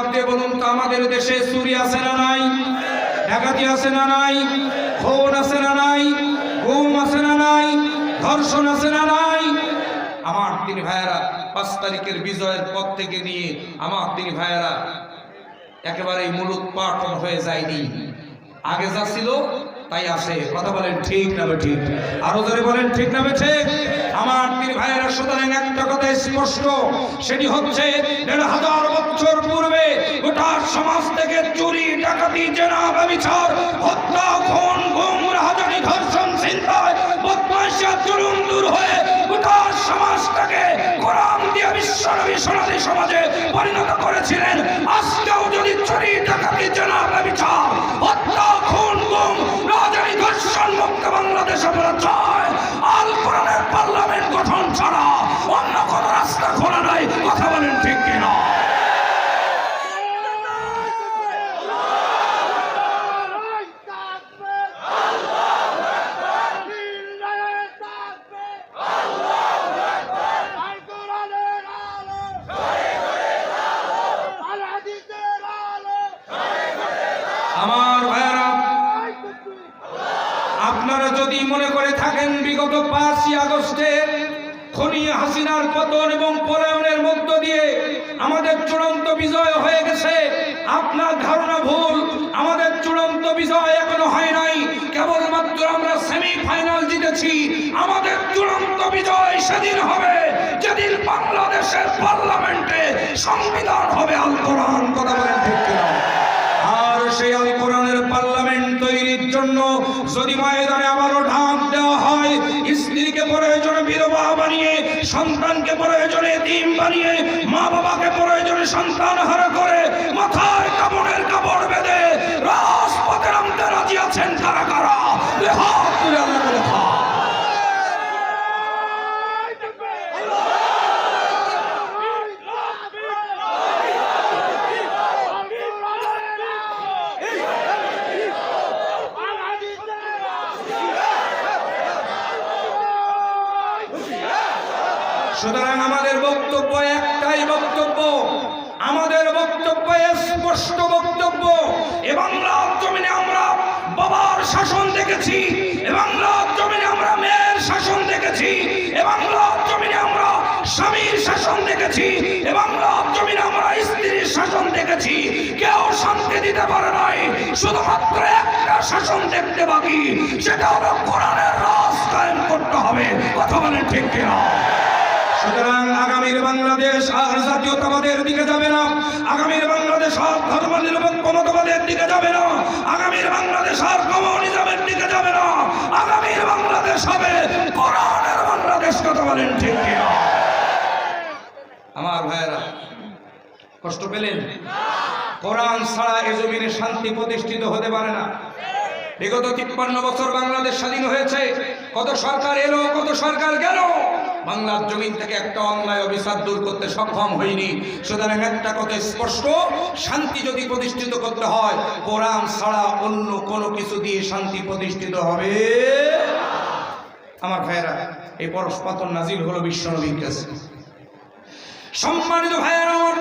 জবাব দিয়ে বলুন তো, আমাদের দেশে চুরি আছে না নাই? ডাকাতি আছে না নাই? খুন আছে না নাই? গুম আছে না নাই? ধর্ষণ আছে না নাই? আমার তিন ভাইয়েরা পাঁচ তারিখের বিজয়ের পর থেকে নিয়ে আমার তিন ভাইয়েরা একেবারে মুলুক পাঠন হয়ে যায়নি। আগে যা ছিল তাই আসে। কথা বলেন ঠিক না ঠিক? আরও ধরে বলেন, ঠিক না ঠিক? আমার পীর ভাইয়েরা, সুতরাং একটা কথা স্পষ্ট, সেটি হচ্ছে দেড় হাজার বছর পূর্বে গোটা সমাজ থেকে চুরি, ডাকাতি, জেনা, ব্যবচার, হত্যা বাংলাদেশ আমরা চাই আল কোরআনের পার্লামেন্ট গঠন ছাড়া অন্য কোন রাস্তা খোলা নাই কথা বলেন ঠিক কিনা আমার ভাইয়েরা আপনারা যদি মনে করে থাকেন বিগত পাঁচই আগস্টে খনি হাসিনার পতন এবং পলায়নের মধ্য দিয়ে আমাদের চূড়ান্ত বিজয় হয়ে গেছে। আপনার ধারণা ভুল, আমাদের চূড়ান্ত বিজয় এখনও হয় নাই। কেবলমাত্র আমরা সেমিফাইনাল জিতেছি। আমাদের চূড়ান্ত বিজয় সেদিন হবে, যেদিন বাংলাদেশের পার্লামেন্টে সংবিধান হবে আল কোরআন আর সেই আল কোরআনের পার্লামেন্ট তৈরির জন্য যদি ময়দানে বানিয়ে মা বাবাকে প্রয়োজনে সন্তান হারা করে মাথায় কাপড়ের কাপড় বেঁধে রাজপথে নামতে রাজি আছেন কারা কারা এ হাত তুলে আল্লাহকে দেখা সুতরাং আমাদের বক্তব্য একটাই বক্তব্য। আমাদের বক্তব্য স্পষ্ট বক্তব্য। এবং জমিনে আমরা বাবার শাসন দেখেছি। এবং জমিনে আমরা মেয়ের শাসন দেখেছি। এবং জমিনে আমরা স্বামীর শাসন দেখেছি। এবং জমিনে আমরা স্ত্রীর শাসন দেখেছি। কেউ শান্তি দিতে পারে নাই। শুধুমাত্র একটা শাসন দেখতে বাকি। সেটা হলো কোরআনের রাজ কায়েম করতে হবে। কথা বলেন ঠিক কিনা? সুতরাং আগামীর বাংলাদেশ আর জাতীয়তাবাদের দিকে যাবে না। আগামীর বাংলাদেশ আর ধর্ম নিরপেক্ষ মতবাদের দিকে যাবে না। আগামীর বাংলাদেশ আর কমিউনিজমের দিকে যাবে না। আগামীর বাংলাদেশ হবে কোরআনের বাংলাদেশ, কথা বলেন ঠিক আমার ভাইয়েরা, কষ্ট পেলেন? কোরআন ছাড়া এ জমিনে শান্তি প্রতিষ্ঠিত হতে পারে না। বিগত তিপ্পান্ন বছর বাংলাদেশ স্বাধীন হয়েছে। কত সরকার এলো, কত সরকার গেল? বাংলার জমিন থেকে একটা অন্যায় অবিচার দূর করতে সক্ষম হয়নি সুতরাং একটা কথা স্পষ্ট, শান্তি যদি প্রতিষ্ঠিত করতে হয়, কোরআন ছাড়া অন্য কোনো কিছু দিয়ে শান্তি প্রতিষ্ঠিত হবে আমার ভাইয়েরা, এই পরস্পাতন নাজিল হলো বিশ্বনবীর কাছে। সম্মানিত ভাইয়েরা আমার,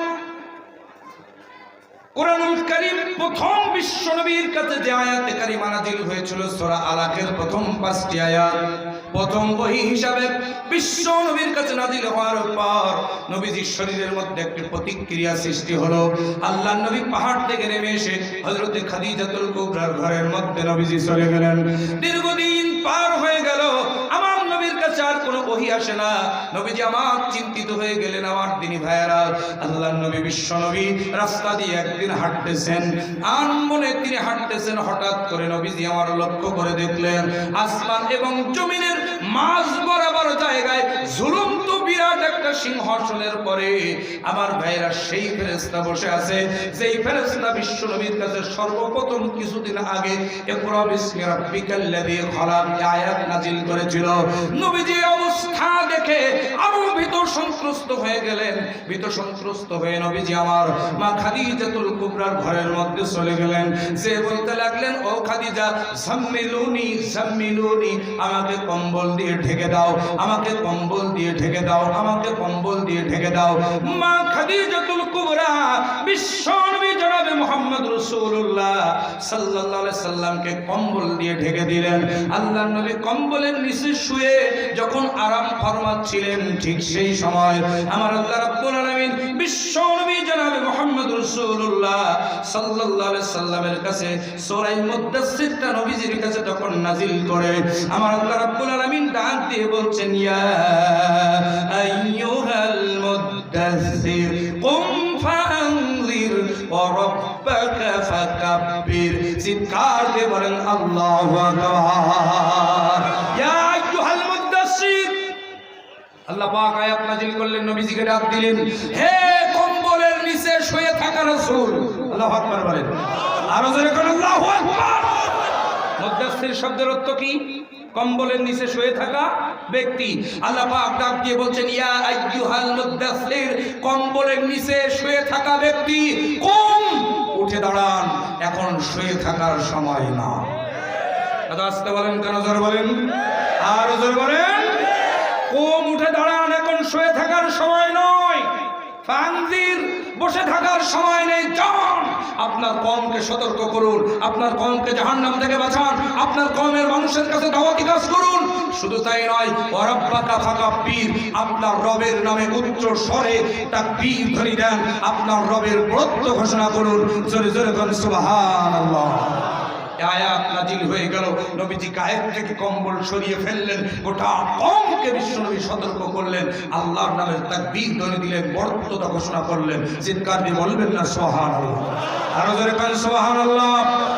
কোরআনুল কারীম প্রথম বিশ্ব নবীর কাছে যে আয়াতে কারিমা হয়েছিল, সূরা আলাকের প্রথম পাঁচটি আয়াত। প্রথম বহি হিসাবে বিশ্ব নবীর কাছে নাজিল হওয়ার পর নবীজির শরীরের মধ্যে একটি প্রতিক্রিয়া সৃষ্টি হলো। আল্লাহ নবী পাহাড় থেকে নেমে এসে হযরত খাদিজাতুল কুবরার ঘরের মধ্যে নবীজি চলে গেলেন। দীর্ঘদিন পার হয়ে গেল। আমার নবীর কাছে আর কোনো বহি আসে না। নবীজি আমার চিন্তিত হয়ে গেলেন, আমার দিনী ভাইয়েরা। আল্লাহ নবী, বিশ্ব নবী, রাস্তা দিয়ে একদিন হাঁটতেছেন। আন মনে তিনি হাঁটতেছেন, হঠাৎ করে নবীজি আমার লক্ষ্য করে দেখলেন, আসমান এবং জমিনের মাঝ বরাবর জায়গায় ঝুলন্ত বিরাট একটা সিংহাসনের পরে আমার ভাইয়েরা সেই ফেরেস্তা বসে আছে। যেই ফেরেস্তা বিশ্ব নবীর কাছে সর্বপ্রথম কিছুদিন আগে বিসমি রাব্বিকাল্লাযী খলাক আয়াত নাজিল করেছিল। নবীজি অবস্থা দেখে আরও সন্ত্রস্ত হয়ে গেলেন। সন্ত্রস্ত হয়ে নবীজি আমার মা কুবরার ঘরের মধ্যে চলে গেলেন। বলতে লাগলেন, ও খাদিজা আমাকে কম্বল দিয়ে ঢেকে দাও, আমাকে কম্বল দিয়ে ঢেকে দাও, আমাকে কম্বল দিয়ে ঢেকে দাও। মা খাদিজাতুল কুবরা বিশ্ব রসুল্লাহ সাল্লাল্লাহু সাল্লামকে কম্বল দিয়ে ঢেকে দিলেন। আল্লাহ নবী কম্বলের নিচে শুয়ে যখন আরাম ফরমাচ্ছিলেন ঠিক সেই সময় আমার আল্লাহ আলামিন জনাবে মুহাম্মদ রাসূলুল্লাহ সাল্লাল্লাহু আলাইহি সাল্লামের কাছে সূরা মুদ্দাসসিরটা নবীজির কাছে তখন নাজিল করে। আমার আল্লাহ রাব্বুল আলামিন ডাক দিয়ে বলছেন, ইয়া আইয়ুহাল মুদ্দাসসির কুম ডাক দিলেন, হে কম্বলের নিচে শুয়ে থাকা রাসূল। আল্লাহু আকবার বলেন। আরও শব্দের অর্থ কি? কম্বলের নিচে শুয়ে থাকা ব্যক্তি। আল্লাহ পাক ডাক দিয়ে বলছেন, ইয়া আইয়ুহাল মুদাসসির, কম্বলের নিচে শুয়ে থাকা ব্যক্তি, কুম, উঠে দাঁড়ান। এখন শুয়ে থাকার সময় না। দাদা, আসতে বলেন কেন? জোরে বলেন। আর জোরে বলেন। কোম, উঠে দাঁড়ান, এখন শুয়ে থাকার সময় নয় বসে থাকার সময় নেই যান আপনার কমকে সতর্ক করুন, আপনার কমকে জাহান্নাম থেকে বাঁচান, আপনার কমের মানুষের কাছে দাওয়াতি কাজ করুন। শুধু তাই নয় ওরাব্বাকা ফাকা পীর, আপনার রবের নামে উচ্চ স্বরে তা পীর ধরি দেন, আপনার রবের বরত্ব ঘোষণা করুন, জোরে জোরে করেন সুবহানাল্লাহ আয়াত নাজিল হয়ে গেল। নবীজি গায়ের থেকে কম্বল সরিয়ে ফেললেন, গোটা কমকে বিশ্বনবী সতর্ক করলেন। আল্লাহর নামে তার বীর ধরে দিলেন বর্ততা ঘোষণা করলেন। চিৎকার দিয়ে বলবেন না সোহান আরও ধরে কান সোহান আল্লাহ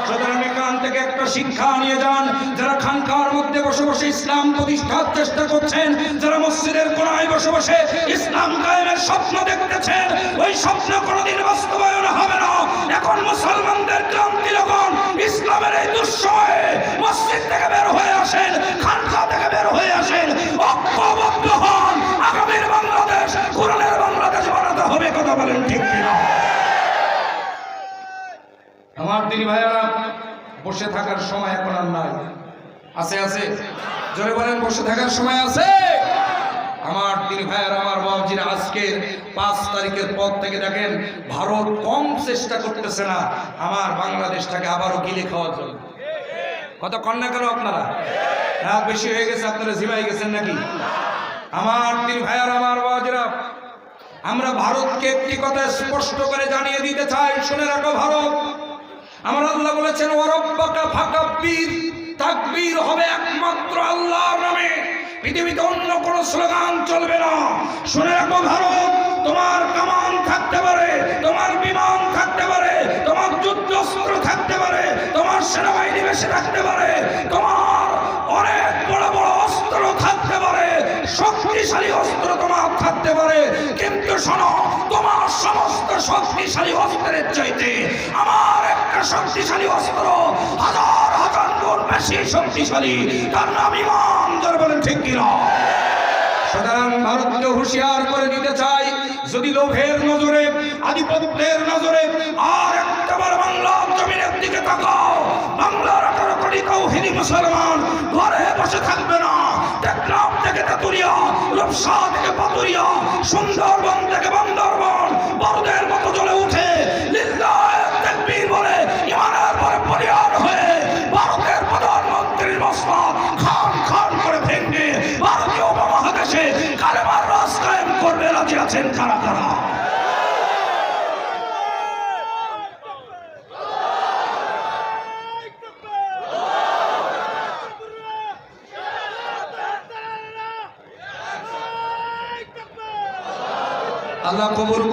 সুতরাং থেকে একটা শিক্ষা নিয়ে যান। যারা খানকার মধ্যে বসে বসে ইসলাম প্রতিষ্ঠার চেষ্টা করছেন, যারা মসজিদের কোনায় বসে বসে ইসলাম কায়েমের স্বপ্ন দেখতেছেন, ওই স্বপ্ন কোনোদিন বাস্তবায়ন হবে না। এখন মুসলমানদের ক্রান্তি যখন ইসলামের এই দুঃসময়ে মসজিদ থেকে বের হয়ে আসেন, খানকা থেকে বের হয়ে আসেন, ঐক্যবদ্ধ হন। আগামীর বাংলাদেশ, কোরআনের বাংলাদেশ বানাতে হবে কথা বলেন ঠিক কিনা? আমার দিদি ভাইয়ারা বসে থাকার সময় এখন আর নাই। আছে আছে? জোরে বলেন, বসে থাকার সময় আছে? আমার দিদি ভাইয়ার আমার বাবজিরা আজকের পাঁচ তারিখের পর থেকে দেখেন, ভারত কম চেষ্টা করতেছে না আমার বাংলাদেশটাকে আবারও গিলে খাওয়ার জন্য। কত কন্যা কেন আপনারা? রাত বেশি হয়ে গেছে, আপনারা জিমাই গেছেন নাকি? আমার দিন ভাইয়ার আমার বাবাজিরা, আমরা ভারতকে একটি কথা স্পষ্ট করে জানিয়ে দিতে চাই, শুনে রাখো ভারত। আমার আল্লাহ বলেছেন তাকবীর হবে একমাত্র আল্লাহর নামে। পৃথিবীতে অন্য কোন স্লোগান চলবে না। শুনে রাখো ভারত, তোমার কামান থাকতে পারে, তোমার বিমান থাকতে পারে, তোমার যুদ্ধস্ত্র থাকতে পারে, তোমার সেনাবাহিনী বেশি থাকতে পারে, তোমার অনেক বড় বড় অস্ত্র থাকতে পারে, শক্তিশালী অস্ত্র তোমার থাকতে পারে। কিন্তু শোনো, তোমার সমস্ত শক্তিশালী অস্ত্রের চাইতে আমার একটা শক্তিশালী অস্ত্র, হাজার হাজার গুণ বেশি শক্তিশালী। তার নাম ইমান বলেন ঠিক কিনা? সুতরাং ভারতকে হুঁশিয়ার করে দিতে চাই, যদি লোভের নজরে, আধিপত্যের নজরে, আর একটাবার বাংলার জমিনের দিকে তাকাও, বাংলার আঠারো কোটি তৌহিদি মুসলমান ঘরে বসে থাকবে না। টেকনাফ থেকে রূপসা থেকে পাতুরিয়া, সুন্দরবন থেকে বান্দরবন, বড়দের মতো জ্বলে উঠে লিল্লাহ তাকবীর বলে ইমানের পরে পরিহার হয়ে ভারতের প্রধানমন্ত্রীর মসনদ খান খান করে ভেঙে ভারতীয় উপমহাদেশে কালেমার রাজ কায়েম করবে রাজি আছেন কারা কারা আল্লাহ কবুল